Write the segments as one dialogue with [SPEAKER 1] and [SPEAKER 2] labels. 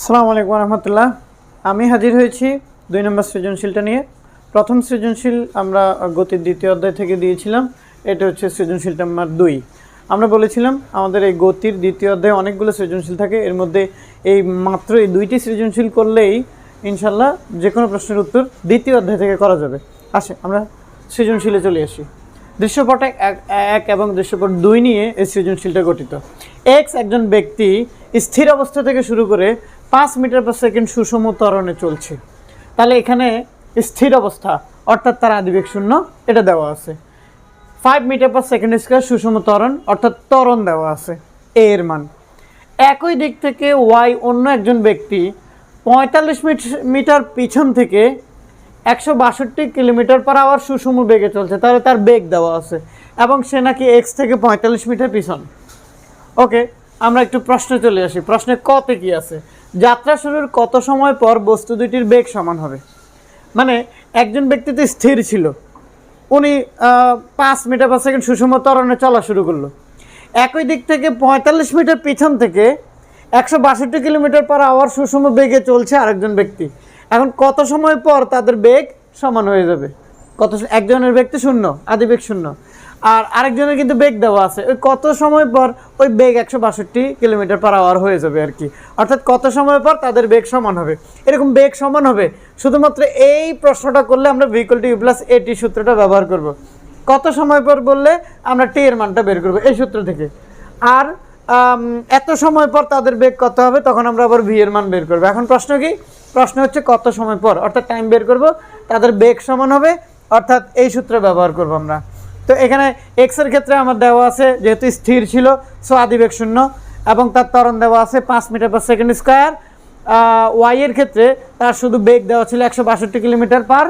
[SPEAKER 1] আসসালামু আলাইকুম রহমতুল্লাহ আমি হাজির হয়েছি দুই নম্বর সৃজনশীলটা নিয়ে। প্রথম সৃজনশীল আমরা গতির দ্বিতীয় অধ্যায় থেকে দিয়েছিলাম, এটা হচ্ছে সৃজনশীল নাম্বার দুই। আমরা বলেছিলাম আমাদের এই গতির দ্বিতীয় অধ্যায়ে অনেকগুলো সৃজনশীল থাকে, এর মধ্যে এই মাত্র এই দুইটি সৃজনশীল করলেই ইনশাল্লাহ যে কোনো প্রশ্নের উত্তর দ্বিতীয় অধ্যায় থেকে করা যাবে। আসে, আমরা সৃজনশীলে চলে আসি। দৃশ্যপট এক এবং দৃশ্যপট দুই নিয়ে এই সৃজনশীলটা গঠিত। এক্স একজন ব্যক্তি স্থির অবস্থা থেকে শুরু করে পাঁচ মিটার পার সেকেন্ড সুষম ত্বরণে চলছে। তাহলে এখানে স্থির অবস্থা, অর্থাৎ তার আদিবেগ শূন্য, এটা দেওয়া আছে। Five meter per second square সুষম ত্বরণ, অর্থাৎ ত্বরণ দেওয়া আছে এ এর মান। একই দিক থেকে ওয়াই অন্য একজন ব্যক্তি পঁয়তাল্লিশ মিটার পিছন থেকে একশো বাষট্টি কিলোমিটার পার আওয়ার সুষম বেগে চলছে, তাহলে তার বেগ দেওয়া আছে, এবং সে নাকি এক্স থেকে পঁয়তাল্লিশ মিটার পিছন। ওকে আমরা একটু প্রশ্নে চলে আসি। প্রশ্নে কতে কি আছে? যাত্রা শুরুর কত সময় পর বস্তু দুটির বেগ সমান হবে? মানে একজন ব্যক্তি তো স্থির ছিল। উনি পাঁচ মিটার পার সেকেন্ড সুষম তরণে চলা শুরু করল। একই দিক থেকে পঁয়তাল্লিশ মিটার পিছন থেকে একশো বাষট্টি কিলোমিটার পার আওয়ার সুষম বেগে চলছে আরেকজন ব্যক্তি। এখন কত সময় পর তাদের বেগ সমান হয়ে যাবে? কত একজনের ব্যক্তি শূন্য আদি বেগ শূন্য। আর আরেকজনের কিন্তু বেগ দেওয়া আছে। ওই কত সময় পর ওই বেগ একশো বাষট্টি কিলোমিটার পার আওয়ার হয়ে যাবে আর কি। অর্থাৎ কত সময় পর তাদের বেগ সমান হবে। এরকম বেগ সমান হবে, শুধুমাত্র এই প্রশ্নটা করলে আমরা ভিকল টি প্লাস এটি সূত্রটা ব্যবহার করব। কত সময় পর বললে আমরা টি এর মানটা বের করব এই সূত্র থেকে। আর এত সময় পর তাদের বেগ কত হবে তখন আমরা আবার ভি এর মান বের করব। এখন প্রশ্ন কি? প্রশ্ন হচ্ছে কত সময় পর? অর্থাৎ টাইম বের করব, তাদের বেগ সমান হবে, অর্থাৎ এই সূত্র ব্যবহার করব আমরা। তো এখানে এক্সের ক্ষেত্রে আমার দেওয়া আছে যেহেতু স্থির ছিল সো আদিবেগ শূন্য, এবং তার ত্বরণ দেওয়া আছে পাঁচ meter per second square Y এর ক্ষেত্রে তার শুধু বেগ দেওয়া ছিল একশো বাষট্টি কিলোমিটার পার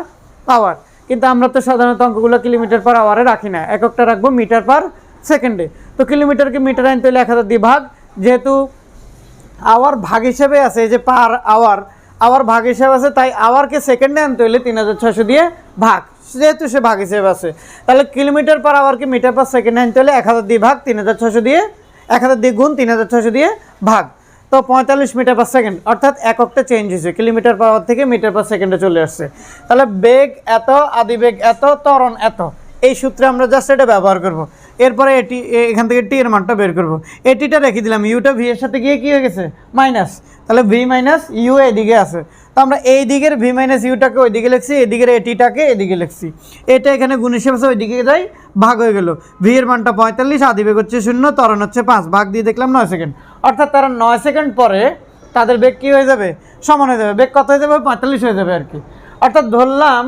[SPEAKER 1] আওয়ার কিন্তু আমরা তো সাধারণত অঙ্কগুলো কিলোমিটার পার আওয়ারে রাখি না, এককটা রাখব মিটার পার সেকেন্ডে তো কিলোমিটারকে মিটার আইন তাহলে এক হাজার দিয়ে ভাগ, যেহেতু আওয়ার ভাগ হিসেবে আছে যে পার আওয়ার আওয়ার ভাগ হিসেবে আছে, তাই আওয়ারকে সেকেন্ডে আনতে হলে তিন হাজার ছশো দিয়ে ভাগ। যেহেতু সে ভাগ হিসেবে আছে। তাহলে কিলোমিটার পার আওয়ারকে মিটার পার সেকেন্ড হ্যান্ড হলে এক হাজার দিয়ে ভাগ, তিন হাজার ছশো দিয়ে, এক হাজার দিয়ে গুণ তিন হাজার ছশো দিয়ে ভাগ। তো পঁয়তাল্লিশ মিটার পার সেকেন্ড অর্থাৎ এককটা চেঞ্জ হয়েছে। কিলোমিটার পার আওয়ার থেকে মিটার পার সেকেন্ডে চলে আসছে। তাহলে বেগ এত আদিবেগ এত, ত্বরণ এত, এই সূত্রে আমরা জাস্ট এটা ব্যবহার করব। এরপরে এটি এখান থেকে টি এর মানটা বের করব। এটিটা রেখে দিলাম ইউটা ভি এর সাথে গিয়ে কি হয়ে গেছে? মাইনাস তাহলে ভি মাইনাস ইউ এদিকে আছে। তো আমরা এই দিকের ভি মাইনাস ইউটাকে ওই দিকে লিখছি এদিকের এটিটাকে এদিকে লিখছি। এটা এখানে গুণ হিসেবে আছে ওইদিকে যাই, ভাগ হয়ে গেল। ভি এর মানটা পঁয়তাল্লিশ আদিবেগ হচ্ছে শূন্য, ত্বরণ হচ্ছে পাঁচ। ভাগ দিয়ে দেখলাম নয় সেকেন্ড। অর্থাৎ তারা নয় সেকেন্ড পরে তাদের বেগ কী হয়ে যাবে? সমান হয়ে যাবে। বেগ কত হয়ে যাবে? পঁয়তাল্লিশ হয়ে যাবে আর কি। অর্থাৎ ধরলাম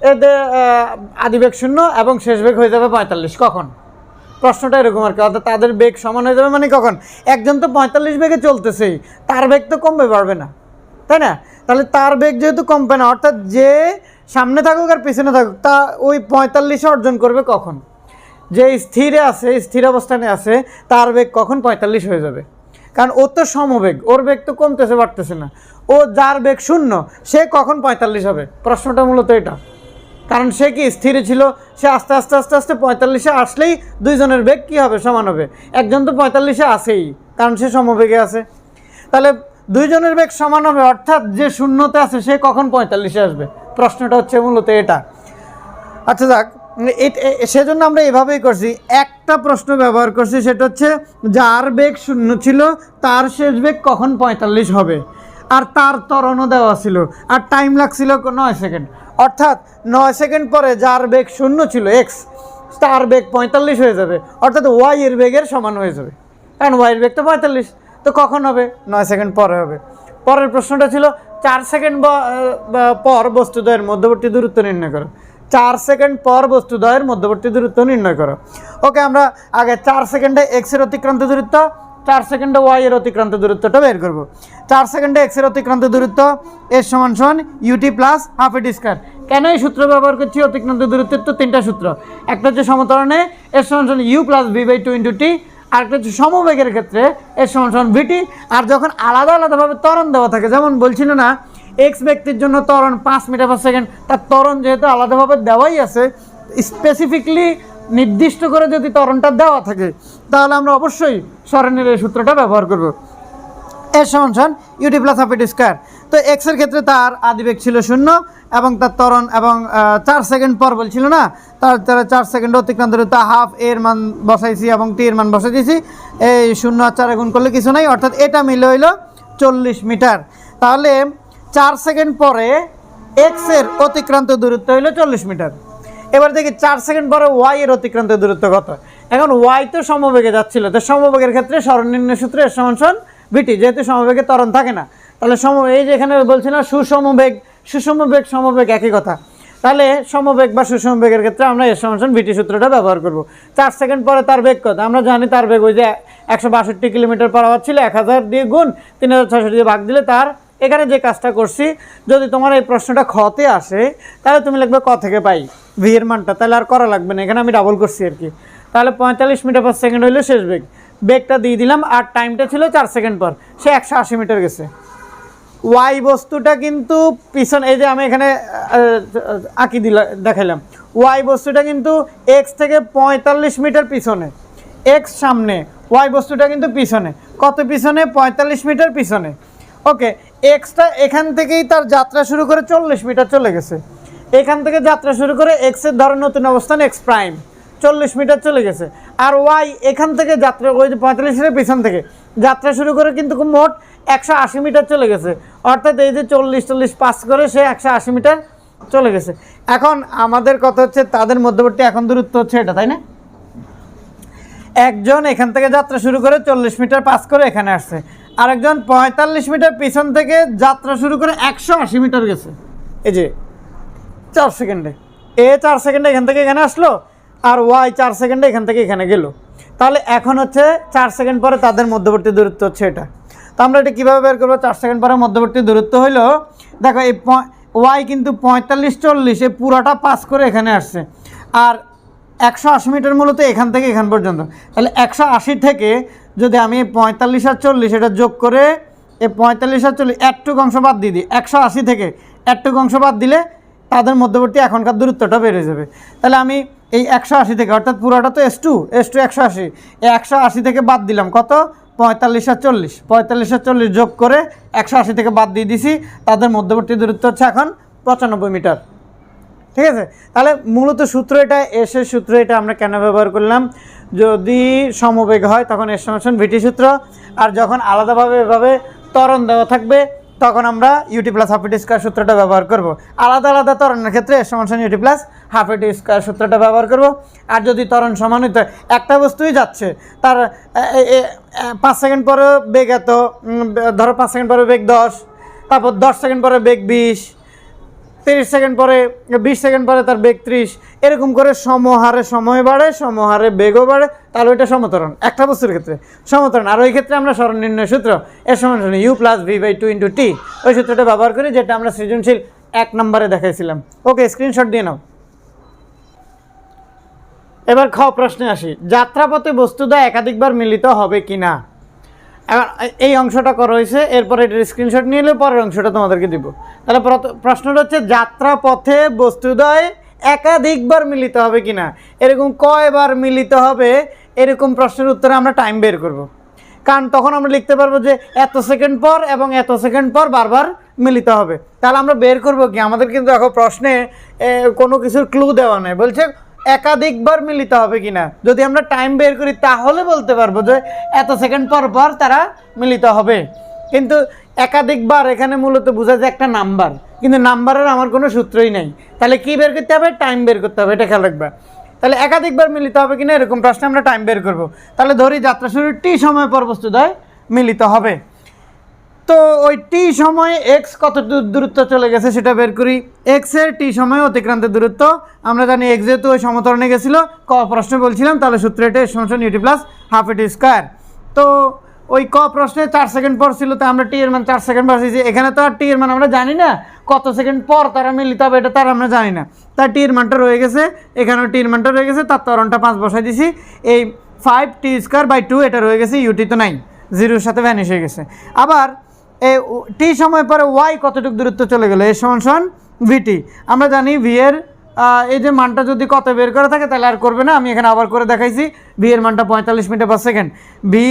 [SPEAKER 1] এদের আদিবেগ শূন্য এবং শেষ বেগ হয়ে যাবে পঁয়তাল্লিশ। কখন? প্রশ্নটা এরকম আর কি। অর্থাৎ তাদের বেগ সমান হয়ে যাবে মানে কখন? একজন তো পঁয়তাল্লিশ বেগে চলতেছেই, তার বেগ তো কমবে পারবে না। তাই না? তাহলে তার বেগ যেহেতু কমবে না, অর্থাৎ যে সামনে থাকুক আর পিছনে থাকুক, তা ওই পঁয়তাল্লিশে অর্জন করবে কখন? যে স্থিরে আছে স্থির অবস্থানে আছে, তার বেগ কখন পঁয়তাল্লিশ হয়ে যাবে? কারণ ও তো সমবেগ, ওর বেগ তো কমতেছে, বাড়তেছে না। ও যার বেগ শূন্য, সে কখন পঁয়তাল্লিশ হবে? প্রশ্নটা মূলত এটা। কারণ সে কি স্থিরে ছিল? সে আস্তে আস্তে আস্তে আস্তে পঁয়তাল্লিশে আসলেই দুইজনের বেগ কী হবে? সমান হবে। একজন তো পঁয়তাল্লিশে আসেই কারণ সে সমবেগে আছে। তাহলে দুইজনের বেগ সমান হবে, অর্থাৎ যে শূন্যতে আছে সে কখন পঁয়তাল্লিশে আসবে? প্রশ্নটা হচ্ছে মূলত এটা। আচ্ছা যাক এ- সেজন্য আমরা এভাবেই করছি। একটা প্রশ্ন ব্যবহার করছি, সেটা হচ্ছে যার বেগ শূন্য ছিল, তার শেষ বেগ কখন পঁয়তাল্লিশ হবে? আর তার তরণও দেওয়া ছিল, আর টাইম লাগছিল নয় সেকেন্ড অর্থাৎ নয় সেকেন্ড পরে যার বেগ শূন্য ছিল এক্স তার বেগ পঁয়তাল্লিশ হয়ে যাবে। অর্থাৎ ওয়াই এর বেগের সমান হয়ে যাবে। কারণ ওয়াই এর বেগ তো পঁয়তাল্লিশ। তো কখন হবে? নয় সেকেন্ড পরে হবে। পরের প্রশ্নটা ছিল, চার সেকেন্ড ব- বা- পর বস্তুদ্বয়ের মধ্যবর্তী দূরত্ব নির্ণয় করো। চার সেকেন্ড পর বস্তুদ্বয়ের মধ্যবর্তী দূরত্ব নির্ণয় করো। ওকে, আমরা আগে চার সেকেন্ডে এক্সের অতিক্রান্ত দূরত্ব, চার সেকেন্ডে ওয়াই এর অতিক্রান্ত দূরত্বটা বের করব। চার সেকেন্ডে এক্সের অতিক্রান্ত দূরত্ব এর সমান সমান u t plus half a t square কেন এই সূত্র ব্যবহার করছি? অতিক্রান্ত দূরত্বের তো তিনটা সূত্র। একটা হচ্ছে সমতরণে এর সমান সমান u plus v by two into t আরেকটা হচ্ছে সমবেগের ক্ষেত্রে এর সমান সমান ভিটি আর যখন আলাদা আলাদাভাবে ত্বরণ দেওয়া থাকে, যেমন বলছিল না এক্স ব্যক্তির জন্য ত্বরণ পাঁচ মিটার পার সেকেন্ড তার ত্বরণ যেহেতু আলাদাভাবে দেওয়াই আছে স্পেসিফিকলি নির্দিষ্ট করে যদি ত্বরণটা দেওয়া থাকে, তাহলে আমরা অবশ্যই সরণের এই সূত্রটা ব্যবহার করব। এর সমান সমান ইউটি প্লাস হাফ স্কোয়ার তো এক্সের ক্ষেত্রে তার আদিবেগ ছিল শূন্য এবং তার ত্বরণ এবং চার সেকেন্ড পর বলছিল না। তার, তারা চার সেকেন্ড অতিক্রান্ত তা হাফ এর মান বসাইছি এবং টি এর মান বসাই দিয়েছি এই শূন্য আর চারে গুণ করলে কিছু নাই, অর্থাৎ এটা মিলে হইল চল্লিশ মিটার। তাহলে চার সেকেন্ড পরে এক্সের অতিক্রান্ত দূরত্ব হইল চল্লিশ মিটার। এবার দেখি চার সেকেন্ড পরে ওয়াই এর অতিক্রান্ত দূরত্ব কত? এখন ওয়াই তো সমবেগে যাচ্ছিল, তো সমবেগের ক্ষেত্রে সরলনির্ণয় সূত্রে সমান সমান ভিটি যেহেতু সমবেগে তরণ থাকে না। তাহলে সম এই যে এখানে বলছি না, সুসমবেগ সুসমবেগ, সমবেগ একই কথা। তাহলে সমবেগ বা সুসমবেগের ক্ষেত্রে আমরা এর সমান ভিটি সূত্রটা ব্যবহার করব। চার সেকেন্ড পরে তার বেগ কত? আমরা জানি তার বেগ ওই যে একশো বাষট্টি কিলোমিটার পার আওয়ার ছিল, এক হাজার দিয়ে গুণ তিন হাজার ছশো দিয়ে ভাগ দিলে তার এখানে যে কাজটা করছি, যদি তোমার এই প্রশ্নটা খতে আসে, তাহলে তুমি লিখবে ক থেকে পাই ভি এর মানটা, তাহলে আর করা লাগবে না, এখানে আমি ডাবল করছি আর কি। তাহলে পঁয়তাল্লিশ মিটার পার সেকেন্ড হইল শেষ বেগ। বেগটা দিয়ে দিলাম আর টাইমটা ছিল চার সেকেন্ড পর, সে একশো আশি মিটার গেছে। ওয়াই বস্তুটা কিন্তু পিছন, এই যে আমি এখানে আঁকি দিলা, দেখাইলাম। ওয়াই বস্তুটা কিন্তু এক্স থেকে পঁয়তাল্লিশ মিটার পিছনে। এক্স সামনে ওয়াই বস্তুটা কিন্তু পিছনে। কত পিছনে? পঁয়তাল্লিশ মিটার পিছনে। ওকে এক্সটা এখান থেকেই তার যাত্রা শুরু করে চল্লিশ মিটার চলে গেছে। এখান থেকে যাত্রা শুরু করে এক্সের ধরো নতুন অবস্থান এক্স প্রাইম চল্লিশ মিটার চলে গেছে। আর ওয়াই এখান থেকে যাত্রা, ওই পঁয়তাল্লিশ মিটার পিছন থেকে যাত্রা শুরু করে কিন্তু মোট একশো আশি মিটার চলে গেছে। অর্থাৎ এই যে চল্লিশ চল্লিশ পাস করে সে একশো আশি মিটার চলে গেছে। এখন আমাদের কথা হচ্ছে, তাদের মধ্যবর্তী এখন দূরত্ব হচ্ছে এটা, তাই না? একজন এখান থেকে যাত্রা শুরু করে চল্লিশ মিটার পাস করে এখানে আসছে। আরেকজন পঁয়তাল্লিশ মিটার পিছন থেকে যাত্রা শুরু করে একশো আশি মিটার গেছে। এই যে, চার সেকেন্ডে। এ চার সেকেন্ডে এখান থেকে এখানে আসলো, আর ওয়াই চার সেকেন্ডে এখান থেকে এখানে গেল। তাহলে এখন হচ্ছে চার সেকেন্ড পরে তাদের মধ্যবর্তী দূরত্ব হচ্ছে এটা। তো আমরা এটা কীভাবে বের করব? চার সেকেন্ড পরে মধ্যবর্তী দূরত্ব হইল, দেখো এই ওয়াই কিন্তু পঁয়তাল্লিশ, চল্লিশ, এই পুরোটা পাস করে এখানে আসছে। আর একশো আশি মিটার মূলত এখান থেকে এখান পর্যন্ত। তাহলে একশো আশি থেকে যদি আমি পঁয়তাল্লিশ আর চল্লিশ এটা যোগ করে এই পঁয়তাল্লিশ আর চল্লিশ একটুক অংশ বাদ দিয়ে দিই। একশো আশি থেকে একটুক অংশ বাদ দিলে তাদের মধ্যবর্তী এখনকার দূরত্বটা বেড়ে যাবে। তাহলে আমি এই একশো আশি থেকে, অর্থাৎ পুরোটা তো এস টু এস টু একশো আশি, এই একশো আশি থেকে বাদ দিলাম। কত? পঁয়তাল্লিশ আর চল্লিশ। পঁয়তাল্লিশ আর চল্লিশ যোগ করে একশো আশি থেকে বাদ দিয়ে দিছি। তাদের মধ্যবর্তী দূরত্ব হচ্ছে এখন পঁচানব্বই মিটার। ঠিক আছে? তাহলে মূলত সূত্র এটা এসের সূত্র এটা আমরা কেন ব্যবহার করলাম? যদি সমবেগ হয়, তখন এস ভিটি সূত্র। আর যখন আলাদাভাবে এভাবে ত্বরণ দেওয়া থাকবে তখন আমরা u t plus half a t square সূত্রটা ব্যবহার করব। আলাদা আলাদা তরণের ক্ষেত্রে সমান সমান u t plus half a t square সূত্রটা ব্যবহার করব। আর যদি তরণ সমান হইতে একটা বস্তুই যাচ্ছে, তার পাঁচ সেকেন্ড পরে বেগ এত ধরো পাঁচ সেকেন্ড পরে বেগ দশ, তারপর দশ সেকেন্ড পরে বেগ বিশ তিরিশ সেকেন্ড পরে, বিশ সেকেন্ড পরে তার বেগ ত্রিশ। এরকম করে সমহারে সময় বাড়ে, সমহারে বেগও বাড়ে। তাহলে ওইটা সমতরণ, একটা বস্তুর ক্ষেত্রে। সমতরণ, আর ওই ক্ষেত্রে আমরা সরণ নির্ণয় সূত্র এর সমান u plus v by two into t ওই সূত্রটা ব্যবহার করি যেটা আমরা সৃজনশীল এক নম্বরে দেখাইছিলাম। ওকে স্ক্রিনশট দিয়ে নাও। এবার খ প্রশ্নে আসি, যাত্রাপথে বস্তুদা একাধিকবার মিলিত হবে কি না এখন এই অংশটা করা হয়েছে, এরপরে এটার স্ক্রিনশট নিয়ে এলে, পরের অংশটা তোমাদেরকে দিব। তাহলে প্রশ্নটা হচ্ছে, যাত্রাপথে বস্তুদয় একাধিকবার মিলিত হবে কিনা? এরকম কয়বার মিলিত হবে? এরকম প্রশ্নের উত্তরে আমরা টাইম বের করব। কারণ তখন আমরা লিখতে পারব যে, এত সেকেন্ড পর এবং এত সেকেন্ড পর বারবার মিলিত হবে। তাহলে আমরা বের করব কি? আমাদের কিন্তু এখন প্রশ্নে কোনো কিছুর ক্লু দেওয়া নেই। বলছে একাধিকবার মিলিত হবে কিনা? যদি আমরা টাইম বের করি, তাহলে বলতে পারব যে এত সেকেন্ড পর পর তারা মিলিত হবে। কিন্তু একাধিকবার এখানে মূলত বোঝা যায় একটা নাম্বার কিন্তু নাম্বারের আমার কোনো সূত্রই নেই। তাহলে কি বের করতে হবে? টাইম বের করতে হবে, এটা খেয়াল রাখবা। তাহলে একাধিকবার মিলিত হবে কিনা এরকম প্রশ্নে আমরা টাইম বের করব। তাহলে ধরি যাত্রা শুরুর টি সময় পর বস্তুদয় মিলিত হবে। তো ওই টি সময়ে এক্স কত দূর দূরত্ব চলে গেছে সেটা বের করি। এক্সের টি সময়ে অতিক্রান্তের দূরত্ব, আমরা জানি এক্স যেহেতু ওই সমতরণে গেছিল, ক প্রশ্নে বলছিলাম, তাহলে সূত্র এটা সমান u t plus half a t square. তো ওই ক প্রশ্নে চার সেকেন্ড পর ছিল, তো আমরা টি এর মান চার সেকেন্ড বসেছি এখানে তো আর টি এর মান আমরা জানি না, কত সেকেন্ড পর তারা মিলিত হবে এটা তার আমরা জানি না। তার টি এর মানটা রয়ে গেছে, এখানেও টি এর মানটা রয়ে গেছে, তার ত্বরণটা পাঁচ বসাই দিছি, এই five t square by two এটা রয়ে গেছে ইউটি তো নাই জিরোর সাথে ভ্যানিশ হয়ে গেছে। আবার এই টি সময় পরে ওয়াই কতটুকু দূরত্ব চলে গেল? এর সমান সমান ভিটি। আমরা জানি ভি এর এই যে মানটা যদি কত বের করে থাকে তাহলে আর করবে না। আমি এখানে আবার করে দেখাইছি। ভি এর মানটা পঁয়তাল্লিশ মিটার পার সেকেন্ড ভি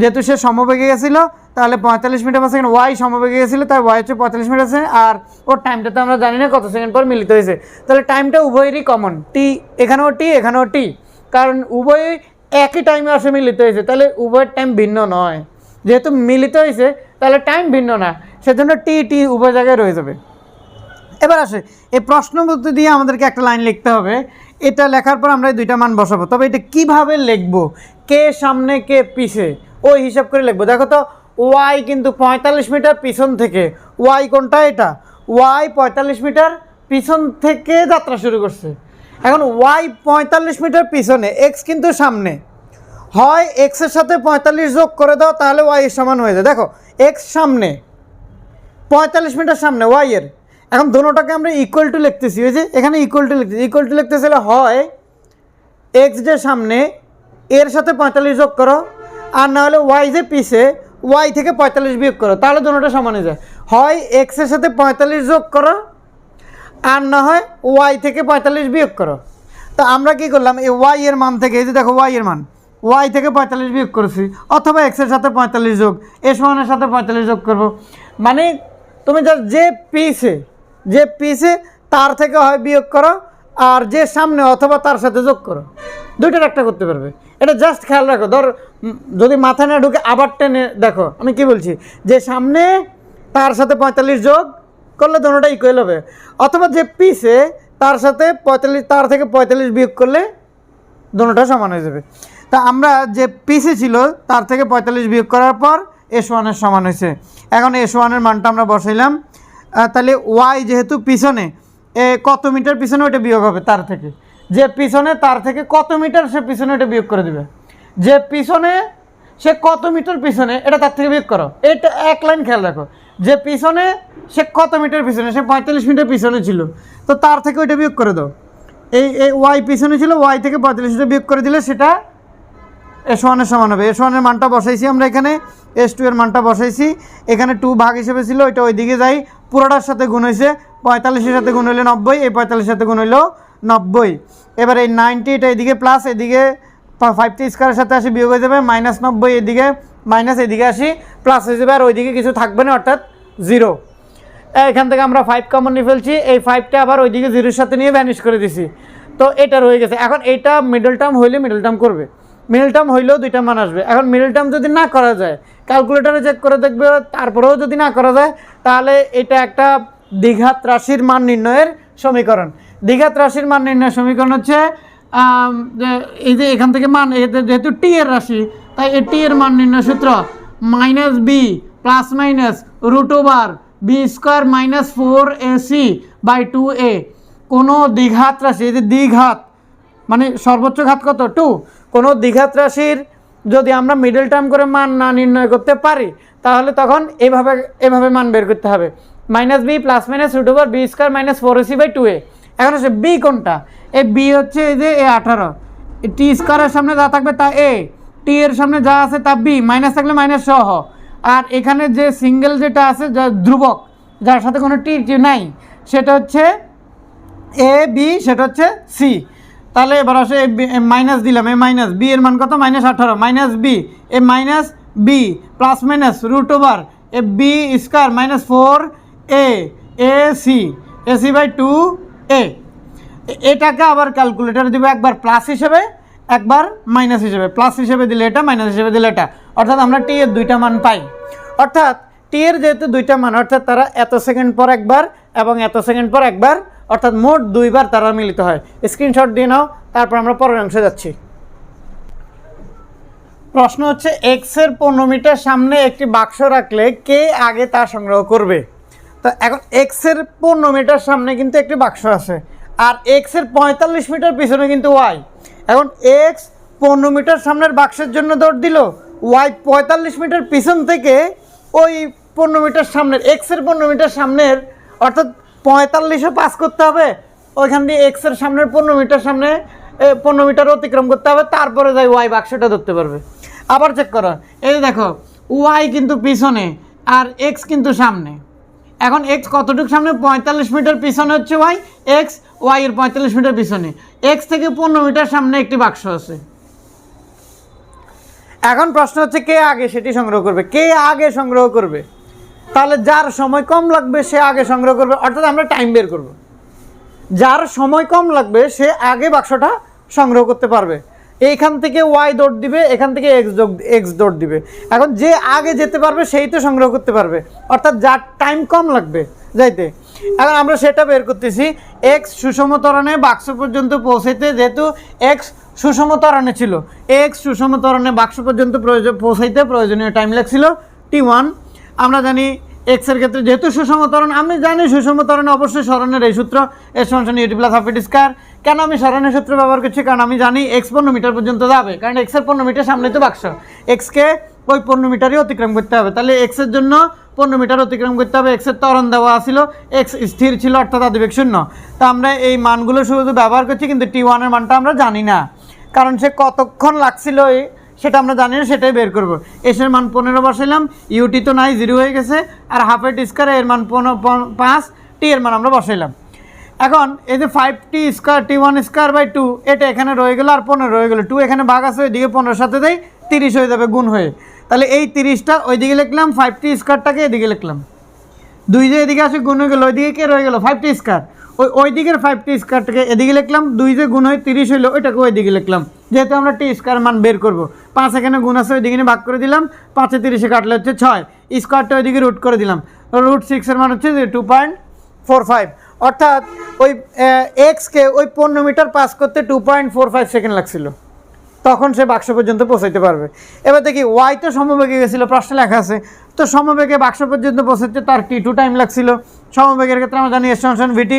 [SPEAKER 1] যেহেতু সে সমবেগে গেছিল, তাহলে পঁয়তাল্লিশ মিটার পার সেকেন্ড ওয়াই সমবেগে গেছিল, তাই ওয়াই হচ্ছে পঁয়তাল্লিশ মিটার সেকেন্ড আর ওর টাইমটা তো আমরা জানি না কত সেকেন্ড পর মিলিত হয়েছে। তাহলে টাইমটা উভয়েরই কমন টি এখানেও টি এখানেও টি কারণ উভয়ই একই টাইমে আসে মিলিত হয়েছে। তাহলে উভয়ের টাইম ভিন্ন নয়। যেহেতু মিলিত হয়েছে, তাহলে টাইম ভিন্ন না। সেজন্য টি টি উভয় জায়গায় রয়ে যাবে। এবার আসে, এই প্রশ্ন মধ্যে দিয়ে আমাদেরকে একটা লাইন লিখতে হবে। এটা লেখার পর আমরা দুইটা মান বসাবো। তবে এটা কীভাবে লিখব? কে সামনে, কে পিছে? ওই হিসাব করে লিখব। দেখো তো ওয়াই কিন্তু পঁয়তাল্লিশ মিটার পিছন থেকে। ওয়াই কোনটা এটা? ওয়াই পঁয়তাল্লিশ মিটার পিছন থেকে যাত্রা শুরু করছে। এখন ওয়াই পঁয়তাল্লিশ মিটার পিছনে এক্স কিন্তু সামনে। হয় এক্সের সাথে পঁয়তাল্লিশ যোগ করে দাও, তাহলে ওয়াই এর সমান হয়ে যায়। দেখো এক্স সামনে, পঁয়তাল্লিশ মিটার সামনে ওয়াই এর। এখন দোনোটাকে আমরা ইকুয়াল টু লিখতেছি ওই যে এখানে ইকুয়াল টু লিখতেছি। ইকুয়াল টু লিখতেছিলে হয় এক্স যে সামনে, এর সাথে পঁয়তাল্লিশ যোগ করো, আর না হলে ওয়াই যে পিছে ওয়াই থেকে পঁয়তাল্লিশ বিয়োগ করো, তাহলে দোনোটা সমান হয়ে যায়। হয় এক্সের সাথে পঁয়তাল্লিশ যোগ করো, আর না হয় ওয়াই থেকে পঁয়তাল্লিশ বিয়োগ করো। তো আমরা কি করলাম, এই ওয়াই এর মান থেকে, এই যে দেখো ওয়াই এর মান ওয়াই থেকে পঁয়তাল্লিশ বিয়োগ করেছি, অথবা এক্সের সাথে পঁয়তাল্লিশ যোগ এস ওয়ানের সাথে পঁয়তাল্লিশ যোগ করব। মানে তুমি যা যে পিসে যে পিসে তার থেকে হয় বিয়োগ করো, আর যে সামনে অথবা তার সাথে যোগ করো। দুইটার একটা করতে পারবে। এটা জাস্ট খেয়াল রাখো। ধর যদি মাথা না ঢুকে আবার টেনে দেখো, আমি কি বলছি? যে সামনে তার সাথে পঁয়তাল্লিশ যোগ করলে দোনোটা ইকুয়াল হবে। অথবা যে পিসে তার সাথে পঁয়তাল্লিশ, তার থেকে পঁয়তাল্লিশ বিয়োগ করলে দোনোটা সমান হয়ে যাবে। তা আমরা যে পিসে ছিল, তার থেকে পঁয়তাল্লিশ বিয়োগ করার পর এস ওয়ানের সমান হয়েছে। এখন এস ওয়ানের মানটা আমরা বসাইলাম। তাহলে ওয়াই যেহেতু পিছনে, এ কত মিটার পিছনে ওটা বিয়োগ হবে তার থেকে। যে পিছনে তার থেকে কত মিটার সে পিছনে ওটা বিয়োগ করে দিবে। যে পিছনে সে কত মিটার পিছনে, এটা তার থেকে বিয়োগ করো। এটা এক লাইন খেয়াল রাখো। যে পিছনে সে কত মিটার পিছনে, সে পঁয়তাল্লিশ মিটার পিছনে ছিল, তো তার থেকে ওইটা বিয়োগ করে দাও। এই ওয়াই পিছনে ছিল ওয়াই থেকে পঁয়তাল্লিশ মিটার বিয়োগ করে দিলে সেটা এস ওয়ানের সমান হবে। এস ওয়ানের মানটা বসাইছি আমরা এখানে। এস টু এর মানটা বসাইছি। এখানে টু ভাগ হিসেবে ছিল, ওইটা ওইদিকে যাই। পুরোটার সাথে গুণ হয়েছে পঁয়তাল্লিশের সাথে গুণ হইলে নব্বই, এই পঁয়তাল্লিশের সাথে গুণ হইল নব্বই। এবার এই নাইনটি এটা এদিকে প্লাস এদিকে ফাইভটি স্কোয়ারের সাথে আসি, বিয়োগ হয়ে যাবে মাইনাস নব্বই, এদিকে মাইনাস এদিকে আসি প্লাস হয়ে যাবে, আর ওইদিকে কিছু থাকবে না, অর্থাৎ জিরো এখান থেকে আমরা ফাইভ কমন নিয়ে ফেলছি, এই ফাইভটা আবার ওইদিকে জিরোর সাথে নিয়ে ভ্যানিশ করে দিছি। তো এটা রয়ে গেছে। এখন এটা মিডল টার্ম হইলে মিডল টার্ম করবে। মিডল টার্ম হইলেও দুইটা মান আসবে। এখন মিডল টার্ম যদি না করা যায় ক্যালকুলেটারে চেক করে দেখবে, তারপরেও যদি না করা যায়, তাহলে এটা একটা দ্বিঘাত রাশির মান নির্ণয়ের সমীকরণ। দ্বিঘাত রাশির মান নির্ণয়ের সমীকরণ হচ্ছে এই যে এখান থেকে মান যেহেতু টি এর রাশি, তাই এ টি এর মান নির্ণয় সূত্র minus b plus minus root over b square minus four a c by two a কোনো দ্বিঘাত রাশি, এই যে দ্বিঘাত মানে সর্বোচ্চ ঘাত কত? টু কোনো দ্বিঘাত রাশির যদি আমরা মিডল টার্ম করে মান না নির্ণয় করতে পারি, তাহলে তখন এভাবে এভাবে মান বের করতে হবে। Minus b plus minus root over b square minus four a c by two a এখন হচ্ছে বি কোনটা? এ বি হচ্ছে এই যে এ আঠারো। টি স্কোয়ারের সামনে যা থাকবে তা এ টি এর সামনে যা আছে তা বি মাইনাস থাকলে মাইনাস সহ। আর এখানে যে সিঙ্গেল যেটা আছে, যা ধ্রুবক, যার সাথে কোনো টি নাই, সেটা হচ্ছে এ বি সেটা হচ্ছে সি তাহলে এবার আসে মাইনাস দিলাম, এ মাইনাস, বি এর মান কত? মাইনাস আঠারো, minus b, a minus b, plus minus root over, a b square minus four a a c a c by two a. এটাকে আবার ক্যালকুলেটার দেবে একবার প্লাস হিসেবে, একবার মাইনাস হিসেবে। প্লাস হিসেবে দিলে এটা, মাইনাস হিসেবে দিলে এটা। অর্থাৎ আমরা টি এর দুইটা মান পাই। অর্থাৎ টি এর যেহেতু দুইটা মান, অর্থাৎ তারা এত সেকেন্ড পর একবার এবং এত সেকেন্ড পর একবার অর্থাৎ মোট দুইবার তারা মিলিত হয়। স্ক্রিনশট দিয়ে নাও, তারপর আমরা পরের অংশে যাচ্ছি। প্রশ্ন হচ্ছে এক্সের পনেরো মিটার সামনে একটি বাক্স রাখলে কে আগে তা সংগ্রহ করবে? তো এখন এক্সের পনেরো মিটার সামনে কিন্তু একটি বাক্স আছে, আর এক্সের পঁয়তাল্লিশ মিটার পিছনে কিন্তু ওয়াই এখন এক্স পনেরো মিটার সামনের বাক্সের জন্য দৌড় দিল ওয়াই পঁয়তাল্লিশ মিটার পিছন থেকে ওই পনেরো মিটার সামনের এক্সের পনেরো মিটার সামনের, অর্থাৎ পঁয়তাল্লিশও পাস করতে হবে। ওইখান দিয়ে এক্সের সামনের পনেরো মিটার সামনে পনেরো মিটার অতিক্রম করতে হবে, তারপরে যাই ওয়াই বাক্সটা ধরতে পারবে। আবার চেক করো। এই দেখো ওয়াই কিন্তু পিছনে আর এক্স কিন্তু সামনে। এখন এক্স কতটুকু সামনে? পঁয়তাল্লিশ মিটার পিছনে হচ্ছে ওয়াই এক্স ওয়াই এর পঁয়তাল্লিশ মিটার পিছনে। এক্স থেকে পনেরো মিটার সামনে একটি বাক্স আছে। এখন প্রশ্ন হচ্ছে কে আগে সেটি সংগ্রহ করবে? কে আগে সংগ্রহ করবে? তাহলে যার সময় কম লাগবে সে আগে সংগ্রহ করবে, অর্থাৎ আমরা টাইম বের করব। যার সময় কম লাগবে, সে আগে বাক্সটা সংগ্রহ করতে পারবে। এইখান থেকে ওয়াই দৌড় দিবে, এখান থেকে এক্স যোগ এক্স দৌড় দিবে। এখন যে আগে যেতে পারবে, সেই তো সংগ্রহ করতে পারবে। অর্থাৎ যার টাইম কম লাগবে, যাইতে। এখন আমরা সেটা বের করতেছি এক্স সুষম ত্বরণে বাক্স পর্যন্ত পৌঁছাইতে যেহেতু এক্স সুষম ত্বরণে ছিল এক্স সুষম ত্বরণে বাক্স পর্যন্ত প্রয়োজন পৌঁছাইতে প্রয়োজনীয় টাইম লাগছিল টি ওয়ান আমরা জানি এক্সের ক্ষেত্রে যেহেতু সুষম ত্বরণ, আমি জানি সুষম ত্বরণে অবশ্যই স্মরণের এই সূত্র এস সমান ইউটি প্লাস হাফ স্কয়ার কেন আমি স্মরণের সূত্র ব্যবহার করছি? কারণ আমি জানি এক্স পনেরো মিটার পর্যন্ত যাবে। কারণ এক্সের পনেরো মিটার সামনে তো বাক্স। এক্সকে ওই পনেরো মিটারই অতিক্রম করতে হবে। তাহলে এক্সের জন্য পনেরো মিটার অতিক্রম করতে হবে। এক্সের ত্বরণ দেওয়া ছিল এক্স স্থির ছিল, অর্থাৎ আদিবেগ শূন্য। তা আমরা এই মানগুলো শুধু ব্যবহার করছি, কিন্তু টি ওয়ানের মানটা আমরা জানি না। কারণ সে কতক্ষণ লাগছিল এই সেটা আমরা জানি না, সেটাই বের করব। এসের মান পনেরো বসাইলাম ইউটি তো নাই জিরো হয়ে গেছে, আর হাফের স্কোয়ার এর মান পনেরো, পন- পাঁচ টি এর মান আমরা বসাইলাম। এখন এই যে five t square t one square by two এটা এখানে রয়ে গেলো আর পনেরো রয়ে গেলো। টু এখানে ভাগ আছে, ওইদিকে পনেরোর সাথে দেয় তিরিশ হয়ে যাবে গুণ হয়ে। তাহলে এই তিরিশটা ওইদিকে লিখলাম ফাইভ টি স্কোয়ারটাকে এদিকে লিখলাম। দুই যে এদিকে আসে, গুণ হয়ে গেলো, ওইদিকে কে রয়ে গেলো? ফাইভ টি স্কোয়ার ওই ওই দিকের ফাইভ টি স্কোয়ারটাকে এদিকে লিখলাম, দুই যে গুণ হয়ে তিরিশ হইল, ওইটাকে ওইদিকে লিখলাম। যেহেতু আমরা টি স্কোয়ার মান বের করব। পাঁচ এখানে গুণ আছে ওইদিকে ভাগ করে দিলাম, পাঁচে তিরিশে কাটলে হচ্ছে ছয়। স্কোয়ারটা ওইদিকে রুট করে দিলাম। রুট সিক্সের মান হচ্ছে টু পয়েন্ট ফোর ফাইভ অর্থাৎ ওই এক্সকে ওই পনেরো মিটার পাস করতে two point four five second লাগছিল। তখন সে বাক্স পর্যন্ত পৌঁছাইতে পারবে। এবার দেখি ওয়াই তো সমবেগে গেছিল, প্রশ্নে লেখা আছে। তো সমবেগে বাক্স পর্যন্ত পৌঁছাতে তার টি টু টাইম লাগছিল। সমবেগের ক্ষেত্রে আমরা জানি এক্সটেনশন ভিটি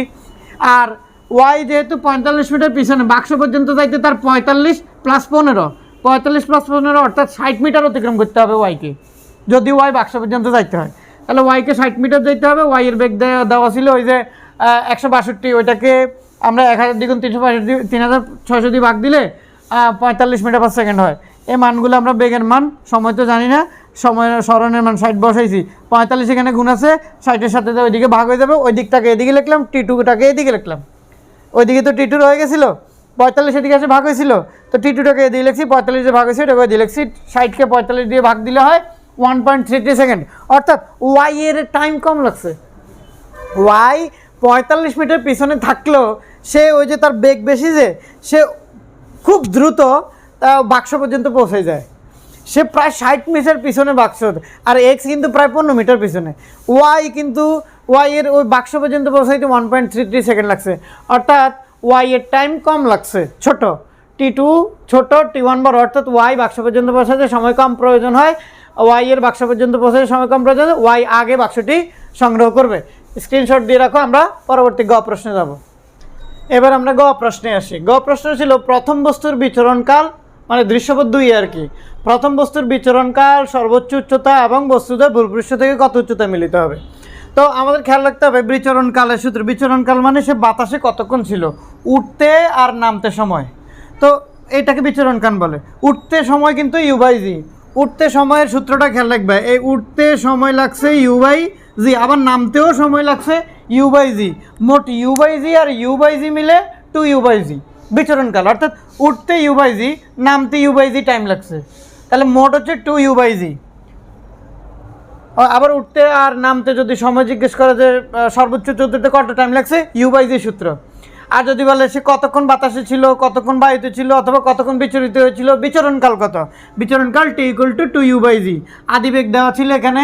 [SPEAKER 1] আর ওয়াই যেহেতু পঁয়তাল্লিশ মিটার পিছনে, বাক্স পর্যন্ত যাইতে তার পঁয়তাল্লিশ প্লাস পনেরো। পঁয়তাল্লিশ প্লাস পনেরো অর্থাৎ ষাট মিটার অতিক্রম করতে হবে ওয়াইকে। যদি ওয়াই বাক্স পর্যন্ত যাইতে হয়। তাহলে ওয়াইকে ষাট মিটার যাইতে হবে। ওয়াইয়ের বেগ দেওয়া ছিল ওই যে একশো বাষট্টি। ওইটাকে আমরা এক হাজার দ্বিগুণ তিনশো বাষট্টি, তিন হাজার ছয়শো দিয়ে ভাগ দিলে পঁয়তাল্লিশ মিটার পার সেকেন্ড হয়। এই মানগুলো আমরা বেগের মান, সময় তো জানি না সময় স্মরণের মান ষাট বসাইছি। পঁয়তাল্লিশ এখানে গুণ আছে, ষাটের সাথে ওইদিকে ভাগ হয়ে যাবে ওই দিকটাকে এদিকে লিখলাম, টি টুটাকে এদিকে লিখলাম। ওইদিকে তো টি টু রয়ে গেছিল, পঁয়তাল্লিশ এদিকে এসে ভাগ হয়েছিল, তো টি টুটাকে এদিকে লিখছি, পঁয়তাল্লিশে ভাগ হয়েছে ওটাকে দিয়ে লিখছি, ষাটকে পঁয়তাল্লিশ দিয়ে ভাগ দিলে হয় one point three three second অর্থাৎ ওয়াই এর টাইম কম লাগছে। ওয়াই পঁয়তাল্লিশ মিটার পিছনে থাকলেও সে ওই যে তার বেগ বেশি যে, সে খুব দ্রুত বাক্স পর্যন্ত পৌঁছে যায়। সে প্রায় ষাট মিটার পিছনে বাক্স আর এক্স কিন্তু প্রায় পনেরো মিটার পিছনে। ওয়াই কিন্তু ওয়াই এর ওই বাক্স পর্যন্ত পৌঁছাইতে one point three three second লাগছে। অর্থাৎ ওয়াই এর টাইম কম লাগছে, ছোট। টি টু ছোট টি ওয়ান বড় অর্থাৎ ওয়াই বাক্স পর্যন্ত পৌঁছাতে সময় কম প্রয়োজন হয়। ওয়াই এর বাক্স পর্যন্ত পৌঁছাতে সময় কম প্রয়োজন ওয়াই আগে বাক্সটি সংগ্রহ করবে। স্ক্রিনশট দিয়ে রাখো, আমরা পরবর্তী গ প্রশ্নে যাব। এবার আমরা গ প্রশ্নে আসি। গ প্রশ্ন ছিল, প্রথম বস্তুর বিচরণকাল মানে দৃশ্যপথ দুই আর কি। প্রথম বস্তুর বিচরণকাল সর্বোচ্চ উচ্চতা এবং বস্তুদের ভূপৃষ্ঠ থেকে কত উচ্চতা মিলিত হবে। তো আমাদের খেয়াল রাখতে হবে, বিচরণকালের সূত্র। বিচরণকাল মানে সে বাতাসে কতক্ষণ ছিল? উঠতে আর নামতে সময়। তো এটাকে বিচরণকাল বলে। উঠতে সময় কিন্তু ইউ বাই জি উঠতে সময়ের সূত্রটা খেয়াল রাখবে। এই উঠতে সময় লাগছে ইউবাই জি আবার নামতেও সময় লাগছে ইউ বাই জি মোট ইউ বাই জি আর ইউ বাই জি মিলে টু ইউ বাই জি বিচরণকাল, অর্থাৎ উঠতে ইউ বাই জি নামতে ইউ বাই জি টাইম লাগছে। তাহলে মোট হচ্ছে টু ইউ বাই জি আবার উঠতে আর নামতে যদি সময় জিজ্ঞেস করে যে সর্বোচ্চ চতুর্থ কত টাইম লাগছে? ইউ বাই জি সূত্র। আর যদি বলে সে কতক্ষণ বাতাসে ছিল, কতক্ষণ বায়ুতে ছিল, অথবা কতক্ষণ বিচরিত হয়েছিল, বিচরণকাল কত? বিচরণকাল t equal to two u by g আদিবেগ দেওয়া ছিল এখানে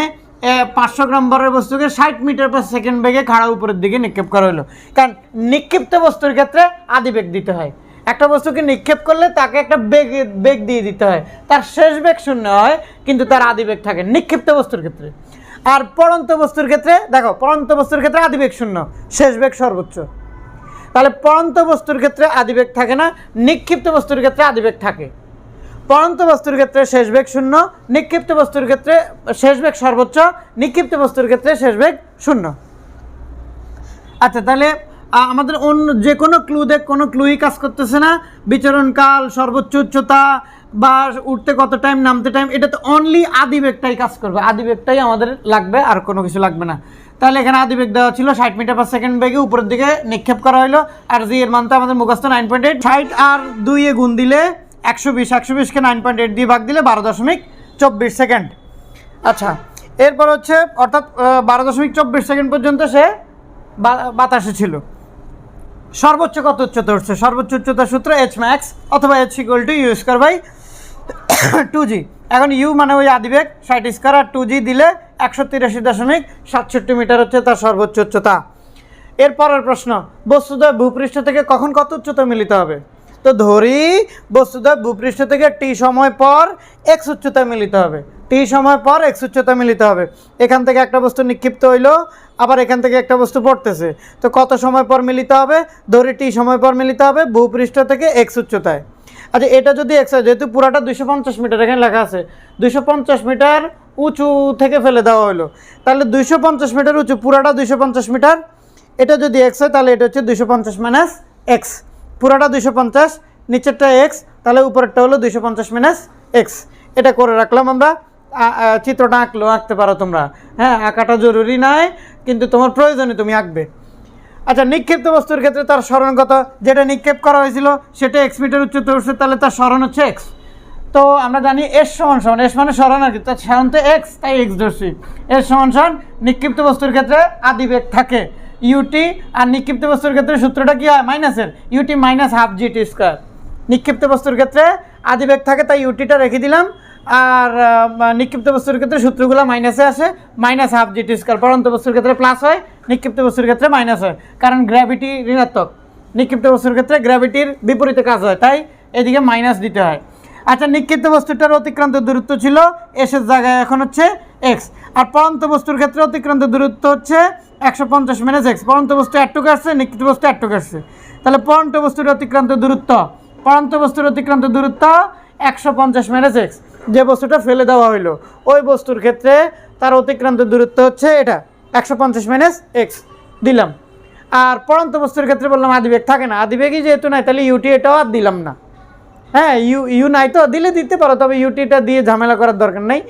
[SPEAKER 1] পাঁচশো গ্রাম বরের বস্তুকে ষাট মিটার পার সেকেন্ড বেগে খাড়া উপরের দিকে নিক্ষেপ করা হলো। কারণ নিক্ষিপ্ত বস্তুর ক্ষেত্রে আদিবেগ দিতে হয়। একটা বস্তুকে নিক্ষেপ করলে তাকে একটা বেগ বেগ দিয়ে দিতে হয়। তার শেষ বেগ শূন্য হয়, কিন্তু তার আদিবেগ থাকে নিক্ষিপ্ত বস্তুর ক্ষেত্রে। আর পড়ন্ত বস্তুর ক্ষেত্রে, দেখো পড়ন্ত বস্তুর ক্ষেত্রে আদিবেগ শূন্য, শেষ বেগ সর্বোচ্চ। তাহলে পড়ন্ত বস্তুর ক্ষেত্রে আদিবেগ থাকে না, নিক্ষিপ্ত বস্তুর ক্ষেত্রে আদিবেগ থাকে। পড়ন্ত বস্তুর ক্ষেত্রে শেষ বেগ শূন্য, নিক্ষিপ্ত বস্তুর ক্ষেত্রে শেষ বেগ সর্বোচ্চ, নিক্ষিপ্ত বস্তুর ক্ষেত্রে শেষ বেগ শূন্য। আচ্ছা তাহলে আমাদের অন্য যে কোনো ক্লু দেখ, কোনো ক্লুই কাজ করতেছে না। বিচরণকাল সর্বোচ্চ উচ্চতা বা উঠতে কত টাইম নামতে টাইম এটা তো অনলি আদিবেগটাই কাজ করবে। আদিবেগটাই আমাদের লাগবে, আর কোনো কিছু লাগবে না। তাহলে এখানে আদিবেগ দেওয়া ছিল, ষাট মিটার পার সেকেন্ড বেগে উপরের দিকে নিক্ষেপ করা হলো আর জি এর মান তো আমাদের মুখস্থ নাইন পয়েন্ট এইট ষাট আর দুইয়ে গুণ দিলে একশো বিশ, একশো বিশকে নাইন পয়েন্ট এইট দিয়ে ভাগ দিলে বারো দশমিক চব্বিশ সেকেন্ড আচ্ছা এরপর হচ্ছে, অর্থাৎ বারো দশমিক চব্বিশ সেকেন্ড পর্যন্ত সে বাতাসে ছিল। সর্বোচ্চ কত উচ্চতা উঠছে? সর্বোচ্চ উচ্চতা সূত্র এইচ ম্যাক্স অথবা h equal to u square by two g এখন ইউ মানে ওই আদিবেগ ষাট স্কোয়ার আর টু জি দিলে একশো তিরাশি দশমিক সাতষট্টি মিটার হচ্ছে তার সর্বোচ্চ উচ্চতা। এরপরের প্রশ্ন বস্তুদয় ভূপৃষ্ঠ থেকে কখন কত উচ্চতা মিলিত হবে? তো ধরি বস্তুদয় ভূপৃষ্ঠ থেকে টি সময় পর এক্স উচ্চতা মিলিত হবে। টি সময় পর এক্স উচ্চতা মিলিত হবে। এখান থেকে একটা বস্তু নিক্ষিপ্ত হইল, আবার এখান থেকে একটা বস্তু পড়তেছে। তো কত সময় পর মিলিত হবে? ধরি টি সময় পর মিলিত হবে ভূপৃষ্ঠ থেকে এক্স উচ্চতায়। আচ্ছা এটা যদি এক্স যেহেতু পুরাটা দুইশো পঞ্চাশ মিটার, এখানে লেখা আছে, দুইশো পঞ্চাশ মিটার উঁচু থেকে ফেলে দেওয়া হলো তাহলে দুইশো পঞ্চাশ মিটার উঁচু, পুরাটা দুইশো পঞ্চাশ মিটার। এটা যদি এক্স হয়, তাহলে এটা হচ্ছে দুইশো পঞ্চাশ মাইনাস এক্স পুরাটা দুইশো পঞ্চাশ, নিচেরটা এক্স তাহলে উপরেরটা হলো দুইশো পঞ্চাশ মাইনাস এক্স এটা করে রাখলাম আমরা। চিত্রটা আঁকলেও আঁকতে পারো তোমরা। হ্যাঁ আঁকাটা জরুরি নয়, কিন্তু তোমার প্রয়োজনে তুমি আঁকবে। আচ্ছা নিক্ষিপ্ত বস্তুর ক্ষেত্রে তার স্মরণগত যেটা নিক্ষেপ করা হয়েছিল, সেটা এক্স মিটার উচ্চতা উঠছে তাহলে তার স্মরণ হচ্ছে এক্স তো আমরা জানি এস সমান সমান এস মানে স্মরণ আর কি। তার স্মরণ তো এক্স তাই এক্স ধরছি। এস সমান সমান নিক্ষিপ্ত বস্তুর ক্ষেত্রে আদিবেগ থাকে। ইউটি আর নিক্ষিপ্ত বস্তুর ক্ষেত্রে সূত্রটা কি হয়? মাইনাসের u t minus half g t square নিক্ষিপ্ত বস্তুর ক্ষেত্রে আদিবেগ থাকে, তাই ইউটিটা রেখে দিলাম। আর নিক্ষিপ্ত বস্তুর ক্ষেত্রে সূত্রগুলো মাইনাসে আসে। Minus half g t square পরন্ত বস্তুর ক্ষেত্রে প্লাস হয়, নিক্ষিপ্ত বস্তুর ক্ষেত্রে মাইনাস হয়। কারণ গ্র্যাভিটি ঋণাত্মক। নিক্ষিপ্ত বস্তুর ক্ষেত্রে গ্র্যাভিটির বিপরীতে কাজ হয়, তাই এদিকে মাইনাস দিতে হয়। আচ্ছা নিক্ষিপ্ত বস্তুটার অতিক্রান্ত দূরত্ব ছিল এসের জায়গায় এখন হচ্ছে এক্স আর পরন্ত বস্তুর ক্ষেত্রে অতিক্রান্ত দূরত্ব হচ্ছে একশো পঞ্চাশ মাইনাস এক্স পরন্ত বস্তু একটুকু আসছে, নিক্ষিপ্ত বস্তু একটুকু আসছে। তাহলে পরন্ত বস্তুর অতিক্রান্ত দূরত্ব, পরন্ত বস্তুর অতিক্রান্ত দূরত্ব একশো পঞ্চাশ মাইনাস এক্স যে বস্তুটা ফেলে দেওয়া হইল, ওই বস্তুর ক্ষেত্রে তার অতিক্রান্ত দূরত্ব হচ্ছে এটা, একশো পঞ্চাশ মাইনাস এক্স দিলাম। আর পরন্ত বস্তুর ক্ষেত্রে বললাম আদিবেগ থাকে না, আদিবেগই যেহেতু নাই, তাহলে ইউটি এটাও আর দিলাম না। হ্যাঁ ইউ ইউ নাই তো, দিলে দিতে পারো, তবে ইউটিটা দিয়ে ঝামেলা করার দরকার নেই।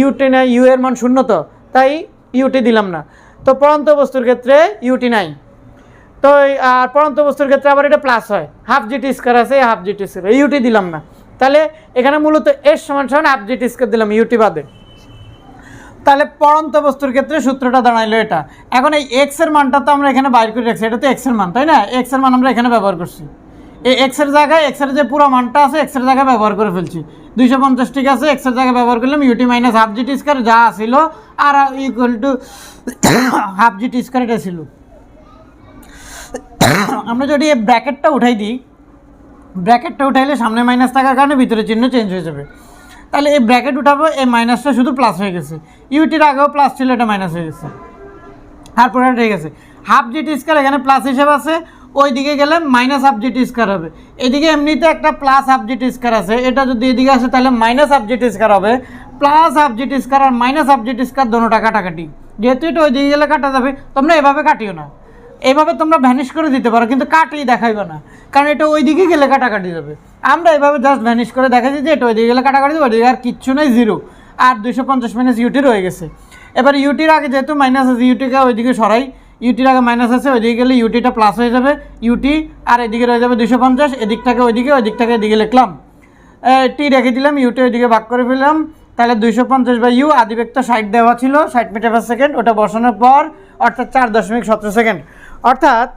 [SPEAKER 1] ইউটি না ইউ এর মান শূন্য তো, তাই ইউটি দিলাম না। তো পরন্ত বস্তুর ক্ষেত্রে ইউটি নাই। তো আর পরন্ত বস্তুর ক্ষেত্রে আবার এটা প্লাস হয়। হাফ জিটি স্কোয়ার আছে half g t square u t দিলাম না। তাহলে এখানে মূলত এস সমান সমান হাফ জিটি স্কোয়ার দিলাম ইউটি বাদে। তাহলে পরন্ত বস্তুর ক্ষেত্রে সূত্রটা দাঁড়াইলো এটা। এখন এই এক্সের মানটা তো আমরা এখানে বাইর করে রাখছি, এটা তো এক্সের মান, তাই না? এক্সের মান আমরা এখানে ব্যবহার করছি। এই এক্সের জায়গায় এক্সের যে পুরো মানটা আছে এক্সের জায়গায় ব্যবহার করে ফেলছি। দুইশো পঞ্চাশ ঠিক আছে এক্সের জায়গায় ব্যবহার করলাম u t minus half g t square যা ছিল, আর equal to half g t square এটা ছিল। আমরা যদি এই ব্র্যাকেটটা উঠাই দিই ব্র্যাকেটটা উঠাইলে সামনে মাইনাস থাকার কারণে ভিতরে চিহ্ন চেঞ্জ হয়ে যাবে। তাহলে এই ব্র্যাকেট উঠাবো, এই মাইনাসটা শুধু প্লাস হয়ে গেছে। ইউটির আগেও প্লাস ছিল, এটা মাইনাস হয়ে গেছে। আর পরে ঠিক আছে। হাফ জিটি স্কোয়ার এখানে প্লাস হিসেবে আছে ওই দিকে গেলে মাইনাস জিটি স্কোয়ার হবে। এদিকে এমনিতে একটা প্লাস জিটি স্কোয়ার আছে। এটা যদি এদিকে আসে, তাহলে মাইনাস জিটি স্কোয়ার হবে। প্লাস জিটি স্কোয়ার আর মাইনাস জিটি স্কোয়ার দোনোটা কাটাকাটি। যেহেতু এটা ওই দিকে গেলে কাটা যাবে, তোমরা এভাবে কাটিও না। এইভাবে তোমরা ভ্যানিশ করে দিতে পারো, কিন্তু কাটিয়ে দেখাইবে না। কারণ এটা ওই দিকে গেলে কাটাকাটি যাবে। আমরা এভাবে জাস্ট ভ্যানিশ করে দেখাচ্ছি যে এটা ওই দিকে গেলে কাটাকাটি যাবে, ওইদিকে আর কিচ্ছু নেই জিরো আর দুইশো পঞ্চাশ মাইনাস ইউটি রয়ে গেছে। এবার ইউটির আগে যেহেতু মাইনাস আছে ইউটিকে ওইদিকে সরাই। ইউটির আগে মাইনাস আছে, ওইদিকে গেলে ইউটিটা প্লাস হয়ে যাবে। ইউটি আর এদিকে রয়ে যাবে দুশো পঞ্চাশ, এদিকটাকে ওইদিকে ওই দিকটাকে এদিকে লিখলাম। টি রেখে দিলাম ইউটি ওইদিকে ভাগ করে ফেললাম। তাহলে দুইশো পঞ্চাশ বা ইউ আদিবেগ তো ষাট দেওয়া ছিল, ষাট মিটার পার সেকেন্ড ওটা বসানোর পর, অর্থাৎ চার দশমিক সতেরো সেকেন্ড অর্থাৎ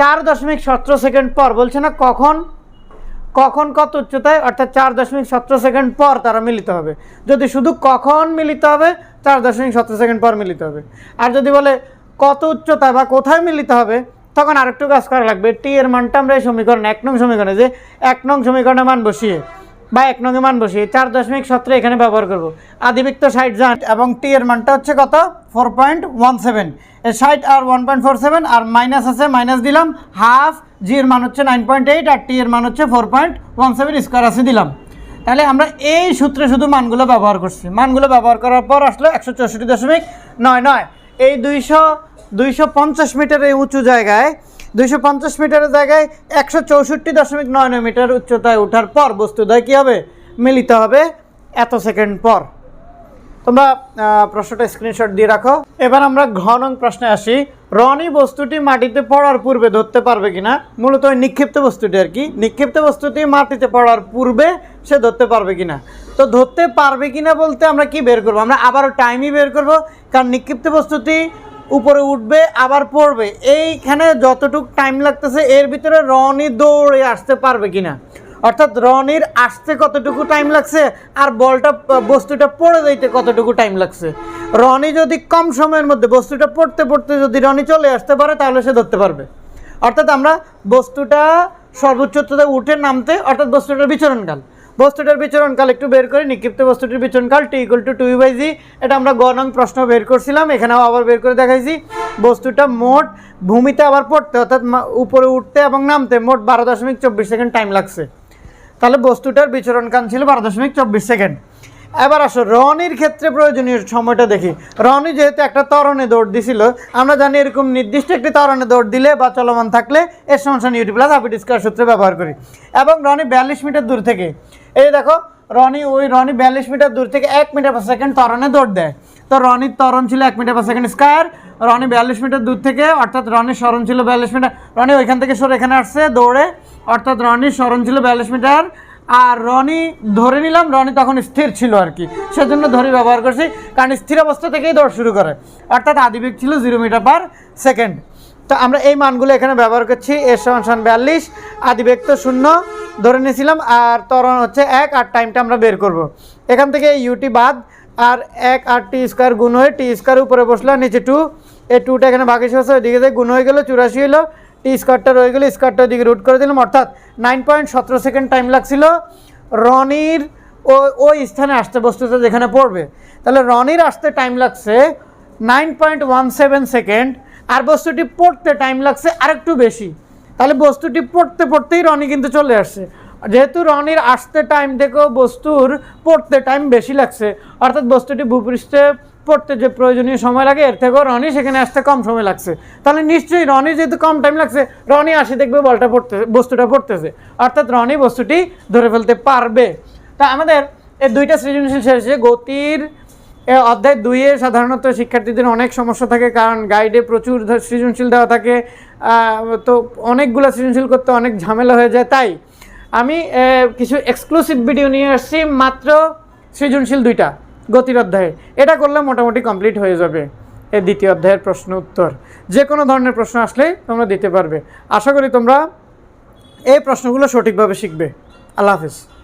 [SPEAKER 1] চার দশমিক সতেরো সেকেন্ড পর, বলছে না কখন? কখন কত উচ্চতায়? অর্থাৎ চার দশমিক সতেরো সেকেন্ড পর তারা মিলিত হবে। যদি শুধু কখন মিলিত হবে, চার দশমিক সতেরো সেকেন্ড পর মিলিত হবে। আর যদি বলে কত উচ্চতা বা কোথায় মিলিত হবে? তখন আরেকটু কাজ করা লাগবে। টি এর মানটা আমরা এই সমীকরণ, এক নং সমীকরণে যে এক নং সমীকরণে মান বসিয়ে বা এক নঙ্গে মান বসিয়ে চার দশমিক সতেরো এখানে ব্যবহার করব। আদিবিক তো ষাট জান এবং টি এর মানটা হচ্ছে কত? ফোর পয়েন্ট ওয়ান সেভেন ষাট আর ওয়ান পয়েন্ট ফোর সেভেন আর মাইনাস আছে মাইনাস দিলাম হাফ জি এর মান হচ্ছে নাইন পয়েন্ট এইট আর টি এর মান হচ্ছে four point one seven square আছে দিলাম। তাহলে আমরা এই সূত্রে শুধু মানগুলো ব্যবহার করছি। মানগুলো ব্যবহার করার পর আসলো একশো চৌষট্টি দশমিক নয় নয়। এই দুইশো দুইশো পঞ্চাশ মিটার এই উঁচু জায়গায়, দুইশো পঞ্চাশ মিটারের জায়গায় একশো চৌষট্টি দশমিক নয় নয় মিটার উচ্চতায় ওঠার পর বস্তুদয় কী হবে? মিলিত হবে এত সেকেন্ড পর। তোমরা প্রশ্নটা স্ক্রিনশট দিয়ে রাখো। এবার আমরা ঘ নং প্রশ্নে আসি। রনি বস্তুটি মাটিতে পড়ার পূর্বে ধরতে পারবে কিনা? মূলত ওই নিক্ষিপ্ত বস্তুটি আর কি। নিক্ষিপ্ত বস্তুটি মাটিতে পড়ার পূর্বে সে ধরতে পারবে কিনা? তো ধরতে পারবে কিনা বলতে আমরা কি বের করব? আমরা আবারও টাইমই বের করব, কারণ নিক্ষিপ্ত বস্তুটি উপরে উঠবে, আবার পড়বে। এইখানে যতটুক টাইম লাগতেছে, এর ভিতরে রনি দৌড়ে আসতে পারবে কিনা? অর্থাৎ রনির আসতে কতটুকু টাইম লাগছে আর বলটা, বস্তুটা পড়ে যাইতে কতটুকু টাইম লাগছে? রনি যদি কম সময়ের মধ্যে বস্তুটা পড়তে পড়তে যদি রনি চলে আসতে পারে, তাহলে সে ধরতে পারবে। অর্থাৎ আমরা বস্তুটা সর্বোচ্চ উচ্চতায় উঠে নামতে, অর্থাৎ বস্তুটার বিচরণকাল। বস্তুটার বিচরণকাল একটু বের করে, নিক্ষিপ্ত বস্তুটির বিচরণকাল t equal to two by g এটা আমরা গ নং প্রশ্ন বের করছিলাম, এখানেও আবার বের করে দেখাইছি। বস্তুটা মোট ভূমিতে আবার পড়তে, অর্থাৎ উপরে উঠতে এবং নামতে মোট বারো দশমিক চব্বিশ সেকেন্ড টাইম লাগছে। তাহলে বস্তুটার বিচরণকাল ছিল বারো দশমিক চব্বিশ সেকেন্ড। এবার আসো, রনির ক্ষেত্রে প্রয়োজনীয় সময়টা দেখি। রনি যেহেতু একটা তরণে দৌড় দিছিল, আমরা জানি এরকম নির্দিষ্ট একটি তরণে দৌড় দিলে বা চলমান থাকলে এর সমস্যা ইউটি প্লাস হাফিট স্কোয়ার সূত্রে ব্যবহার করি। এবং রনি বিয়াল্লিশ মিটার দূর থেকে, এই দেখো, রনি ওই রনি বিয়াল্লিশ মিটার দূর থেকে এক মিটার পার সেকেন্ড ত্বরণে দৌড় দেয়। তো রনির তরণ ছিল এক meter per second square Roni বিয়াল্লিশ মিটার দূর থেকে, অর্থাৎ রনির স্মরণ ছিল বিয়াল্লিশ মিটার, রনি ওইখান থেকে সরে এখানে আসছে, দৌড়ে অর্থাৎ রনির স্মরণ ছিল বিয়াল্লিশ মিটার, আর রনি ধরে নিলাম, রনি তখন স্থির ছিল আর কি। সেজন্য ধরে ব্যবহার করছি, কারণ স্থির অবস্থা থেকেই দৌড় শুরু করে। অর্থাৎ আদিবেগ ছিল জিরো মিটার পার সেকেন্ড। তো আমরা এই মানগুলো এখানে ব্যবহার করছি এর সমান সমান বিয়াল্লিশ, আদিবেগ তো শূন্য, ধরে নিয়েছিলাম, আর তরণ হচ্ছে এক, আর টাইমটা আমরা বের করব। এখান থেকে ইউটি বাদ, আর এক, আর টি স্কোয়ার গুণ হয়ে টি স্কোয়ার উপরে বসল নিচে টু এই টুটা এখানে বাকি শেষ ওইদিকে দিয়ে গুণ হয়ে গেলো, চুরাশি হলো টি স্কোয়ারটা রয়ে গেলো স্কোয়ারটা ওইদিকে রুট করে দিলাম। অর্থাৎ নাইন পয়েন্ট সতেরো সেকেন্ড টাইম লাগছিল। রনির ও ওই স্থানে আসতে বস্তুটা যেখানে পড়বে। তাহলে রনির আসতে টাইম লাগছে nine point one seven second আর বস্তুটি পড়তে টাইম লাগছে আরেকটু বেশি। তাহলে বস্তুটি পড়তে পড়তেই রনি কিন্তু চলে আসছে। যেহেতু রনির আসতে টাইম থেকেও বস্তুর পড়তে টাইম বেশি লাগছে, অর্থাৎ বস্তুটি ভূপৃষ্ঠে পড়তে যে প্রয়োজনীয় সময় লাগে, এর থেকেও রনি সেখানে আসতে কম সময় লাগছে। তাহলে নিশ্চয়ই রনি যেহেতু কম টাইম লাগছে, রনি আসি দেখবে বলটা পড়তে, বস্তুটা পড়তেছে। অর্থাৎ রনি বস্তুটি ধরে ফেলতে পারবে। তা আমাদের এই দুইটা সৃজনশীল শেষে গতির অধ্যায় দুইয়ে সাধারণত শিক্ষার্থীদের অনেক সমস্যা থাকে, কারণ গাইডে প্রচুর সৃজনশীল দেওয়া থাকে তো অনেকগুলো সৃজনশীল করতে অনেক ঝামেলা হয়ে যায়। তাই আমি কিছু এক্সক্লুসিভ ভিডিও নিয়ে আসছি, মাত্র সৃজনশীল দুইটা। গতির অধ্যায়ে। এটা করলে মোটামুটি কমপ্লিট হয়ে যাবে এ দ্বিতীয় অধ্যায়ের প্রশ্ন উত্তর। যে কোনো ধরনের প্রশ্ন আসলেই তোমরা দিতে পারবে। আশা করি তোমরা এই প্রশ্নগুলো সঠিকভাবে শিখবে। আল্লাহ হাফিজ।